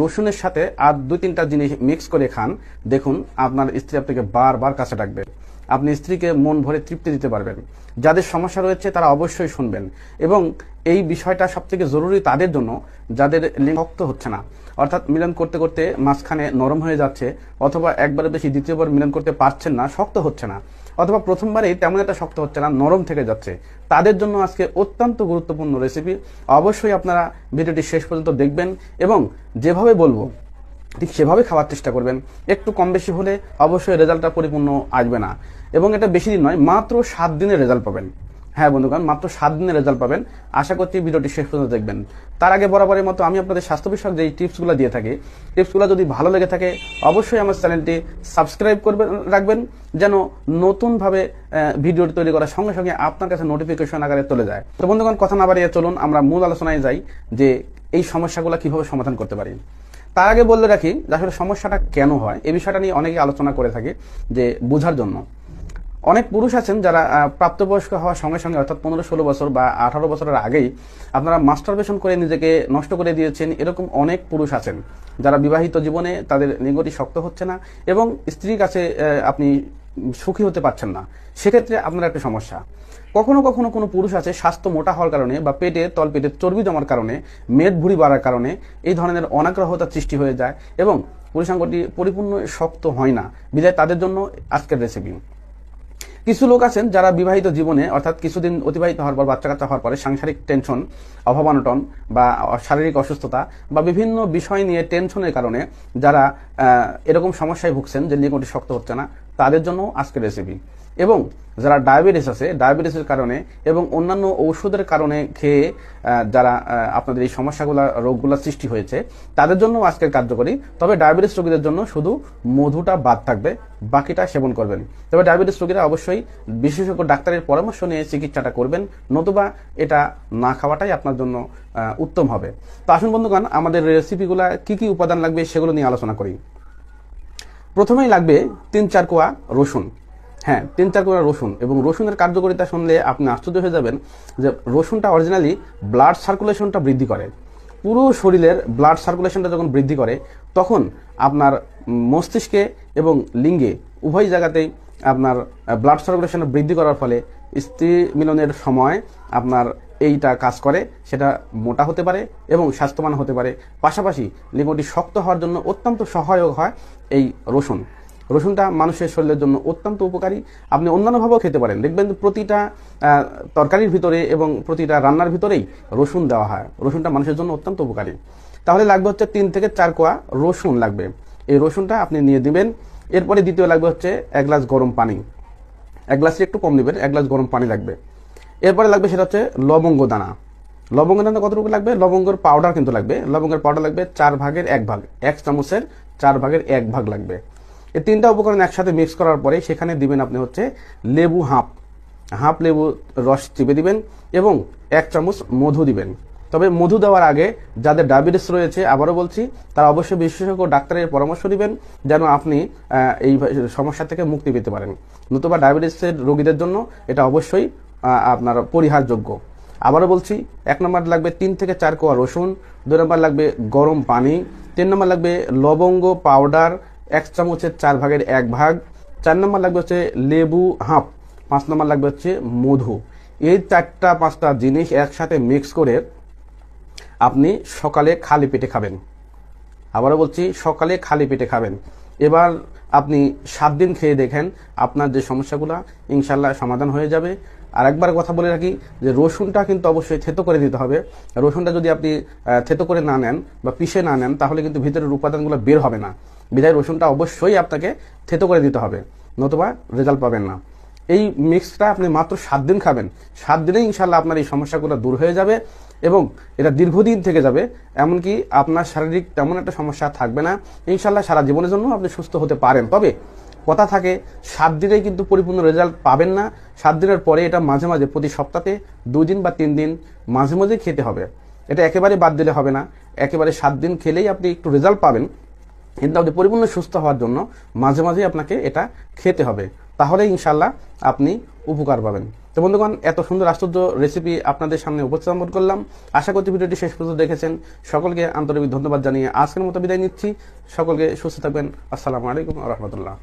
রসুনের সাথে আর দুই তিনটা জিনিস মিক্স করে খান, দেখুন আপনার স্ত্রী আপনাকে বারবার কাছে ডাকবে। আপনি স্ত্রীকে মন ভরে তৃপ্তি দিতে পারবেন। যাদের সমস্যা রয়েছে তারা অবশ্যই শুনবেন। এবং এই বিষয়টা সবথেকে জরুরি তাদের জন্য, যাদের লিঙ্গ শক্ত হচ্ছে না। অর্থাৎ মিলন করতে করতে মাঝখানে নরম হয়ে যাচ্ছে, অথবা একবারে বেশি দ্বিতীয়বার মিলন করতে পারছেন না, শক্ত হচ্ছে না। অথবা প্রথমবারেই তেমন একটা শক্ত হচ্ছে না, নরম থেকে যাচ্ছে। তাদের জন্য আজকে অত্যন্ত গুরুত্বপূর্ণ রেসিপি অবশ্যই আপনারা ভিডিওটি শেষ পর্যন্ত দেখবেন এবং যেভাবে বলব, ঠিক সেভাবে খাওয়ার চেষ্টা করবেন। একটু কম বেশি হলে অবশ্যই রেজাল্টটা পরিপূর্ণ আসবে না। এবং এটা বেশি দিন নয়, মাত্র সাত দিনের রেজাল্ট পাবেন। হ্যাঁ বন্ধুগণ মাত্র সাত দিনের রেজাল্ট পাবেন। আশা করছি ভিডিওটি শেষ পর্যন্ত দেখবেন। তার আগে বরাবরের মতো আমি আপনাদের স্বাস্থ্য বিষয়ক যে টিপসগুলো দিয়ে থাকি, টিপসগুলো যদি ভালো লেগে থাকে, অবশ্যই আমার চ্যানেলটি সাবস্ক্রাইব করবেন রাখবেন, যেন নতুনভাবে ভিডিওটি তৈরি করার সঙ্গে সঙ্গে আপনার কাছে নোটিফিকেশন আকারে চলে যায়। তো বন্ধুগণ, কথা না বাড়িয়ে চলুন, আমরা মূল আলোচনায় যাই যে এই সমস্যাগুলো কীভাবে সমাধান করতে পারি। তার আগে বললে রাখি আসলে সমস্যাটা কেন হয় এই বিষয়টা নিয়ে অনেকে আলোচনা করে থাকে যে বোঝার জন্য। অনেক পুরুষ আছেন যারা প্রাপ্তবয়স্ক হওয়ার সঙ্গে সঙ্গে, অর্থাৎ পনেরো ষোলো বছর বা আঠারো বছরের আগেই আপনারা মাস্টারবেশন করে নিজেকে নষ্ট করে দিয়েছেন, এরকম অনেক পুরুষ আছেন যারা বিবাহিত জীবনে তাদের লিঙ্গটি শক্ত হচ্ছে না এবং স্ত্রীর কাছে আপনি সুখী হতে পারছেন না। সেক্ষেত্রে আপনার একটা সমস্যা। কখনো কখনো কোনো পুরুষ আছে, স্বাস্থ্য মোটা হওয়ার কারণে বা পেটে, তলপেটে চর্বি জমার কারণে, মেদ ভুঁড়ি বাড়ার কারণে এই ধরনের অনাগ্রহতার সৃষ্টি হয়ে যায় এবং পুরুষাঙ্গটি পরিপূর্ণ শক্ত হয় না। বিদায়, তাদের জন্য আজকের রেসিপি কিছু লোক আছেন যারা বিবাহিত জীবনে, অর্থাৎ কিছুদিন অতিবাহিত হওয়ার পর, বাচ্চা কাচ্চা হওয়ার পরে সাংসারিক টেনশন অভাবানটন বা শারীরিক অসুস্থতা বা বিভিন্ন বিষয় নিয়ে টেনশনের কারণে যারা এরকম সমস্যায় ভুগছেন যে লিঙ্গটি শক্ত হচ্ছে না তাদের জন্য আজকের রেসিপি এবং যারা ডায়াবেটিস আছে ডায়াবেটিসের কারণে এবং অন্যান্য ঔষধের কারণে খেয়ে যারা আপনাদের এই সমস্যাগুলো, রোগগুলো সৃষ্টি হয়েছে, তাদের জন্য আজকের কার্যকরী। তবে ডায়াবেটিস রোগীদের জন্য শুধু মধুটা বাদ থাকবে, বাকিটা সেবন করবেন। তবে ডায়াবেটিস রোগীরা অবশ্যই বিশেষজ্ঞ ডাক্তারের পরামর্শ নিয়ে চিকিৎসাটা করবেন, নতুবা এটা না খাওয়াটাই আপনার জন্য উত্তম হবে। তো আসুন বন্ধুগণ, আমাদের রেসিপিগুলা কি কি উপাদান লাগবে সেগুলো নিয়ে আলোচনা করি। প্রথমেই লাগবে তিন চার কোয়া রসুন। হ্যাঁ তিন চার কোয়া রসুন এবং রসুনের কার্যকারিতা শুনলে আপনি আশ্চর্য হয়ে যাবেন যে রসুনটা অরিজিনালি ব্লাড সার্কুলেশনটা বৃদ্ধি করে। পুরো শরীরের ব্লাড সার্কুলেশনটা যখন বৃদ্ধি করে, তখন আপনার মস্তিষ্কে এবং লিঙ্গে উভয় জায়গাতেই আপনার ব্লাড সার্কুলেশন বৃদ্ধি করার ফলে স্ত্রী মিলনের সময় আপনার এইটা কাজ করে, সেটা মোটা হতে পারে এবং স্বাস্থ্যবান হতে পারে। পাশাপাশি লিঙ্গটি শক্ত হওয়ার জন্য অত্যন্ত সহায়ক হয় এই রসুন। রসুনটা মানুষের শরীরের জন্য অত্যন্ত উপকারী। আপনি অন্যান্যভাবেও খেতে পারেন। দেখবেন প্রতিটা তরকারির ভিতরে এবং প্রতিটা রান্নার ভিতরেই রসুন দেওয়া হয়। রসুনটা মানুষের জন্য অত্যন্ত উপকারী। তাহলে লাগবে হচ্ছে তিন থেকে চার কোয়া রসুন লাগবে। এই রসুনটা আপনি নিয়ে দিবেন। এরপরে দ্বিতীয় লাগবে হচ্ছে এক গ্লাস গরম পানি। এক গ্লাসে একটু কম নেবেন, এক গ্লাস গরম পানি লাগবে। এরপরে লাগবে সেটা হচ্ছে লবঙ্গ দানা। লবঙ্গ দানা কতটুকু লাগবে? লবঙ্গের পাউডার কিন্তু লাগবে। লবঙ্গের পাউডার লাগবে চার ভাগের এক ভাগ। এক চামচের চার ভাগের এক ভাগ লাগবে। এই তিনটা উপকরণ একসাথে মিক্স করার পরে সেখানে দিবেন আপনি হচ্ছে লেবু হাফ হাফ লেবু রস চিপে দিবেন এবং এক চামচ মধু দিবেন। তবে মধু দেওয়ার আগে যাদের ডায়াবেটিস রয়েছে, আবারও বলছি, তারা অবশ্যই বিশেষজ্ঞ ডাক্তারের পরামর্শ দিবেন যেন আপনি এই সমস্যা থেকে মুক্তি পেতে পারেন। নতুবা ডায়াবেটিসের রোগীদের জন্য এটা অবশ্যই আপনার পরিহারযোগ্য। আবারও বলছি, এক নম্বর লাগবে তিন থেকে চার কোয়া রসুন, দুই নম্বর লাগবে গরম পানি, তিন নম্বর লাগবে লবঙ্গ, পাউডার, এক চামচের চার ভাগের এক ভাগ, চার নম্বর লাগবে হচ্ছে লেবু, হাফ, পাঁচ নম্বর লাগবে হচ্ছে মধু। এই চারটা, পাঁচটা জিনিস একসাথে মিক্স করে আপনি সকালে খালি পেটে খাবেন। আবারও বলছি, সকালে খালি পেটে খাবেন। এবার আপনি সাত দিন খেয়ে দেখেন আপনার যে সমস্যাগুলো ইনশাল্লাহ সমাধান হয়ে যাবে। আর একবার কথা বলে রাখি যে রসুনটা কিন্তু অবশ্যই থেতো করে দিতে হবে। রসুনটা যদি আপনি থেতো করে না নেন বা পিষে না নেন, তাহলে কিন্তু ভিতরের উপাদানগুলো বের হবে না। বিধায় রসুনটা অবশ্যই আপনাকে থেতো করে দিতে হবে, নতুবা রেজাল্ট পাবেন না। এই মিক্সটা আপনি মাত্র সাত দিন খাবেন। সাত দিনে ইনশাল্লাহ আপনার এই সমস্যাগুলো দূর হয়ে যাবে। এবং এটা দীর্ঘদিন থেকে যাবে, এমনকি আপনার শারীরিক তেমন একটা সমস্যা থাকবে না। ইনশাল্লাহ সারা জীবনের জন্য আপনি সুস্থ হতে পারেন। তবে কথা থাকে, সাত দিনেই কিন্তু পরিপূর্ণ রেজাল্ট পাবেন না। সাত দিনের পরে এটা মাঝে মাঝে, প্রতি সপ্তাহে দুই দিন বা তিন দিন মাঝে মাঝে খেতে হবে। এটা একেবারে বাদ দিলে হবে না। একেবারে সাত দিন খেলেই আপনি একটু রেজাল্ট পাবেন। কিন্তু আপনি পরিপূর্ণ সুস্থ হওয়ার জন্য মাঝে মাঝে আপনাকে এটা খেতে হবে। তাহলে ইনশাল্লাহ আপনি উপকার পাবেন। তো বন্ধুগণ, এত সুন্দর আশ্চর্য রেসিপি আপনাদের সামনে উপস্থাপন করলাম। আশা করছি ভিডিওটি শেষ পর্যন্ত দেখেছেন। সকলকে আন্তরিক ধন্যবাদ জানিয়ে আজকের মতো বিদায় নিচ্ছি। সকলকে সুস্থ থাকবেন। আসসালামু আলাইকুম রহমতুল্লাহ।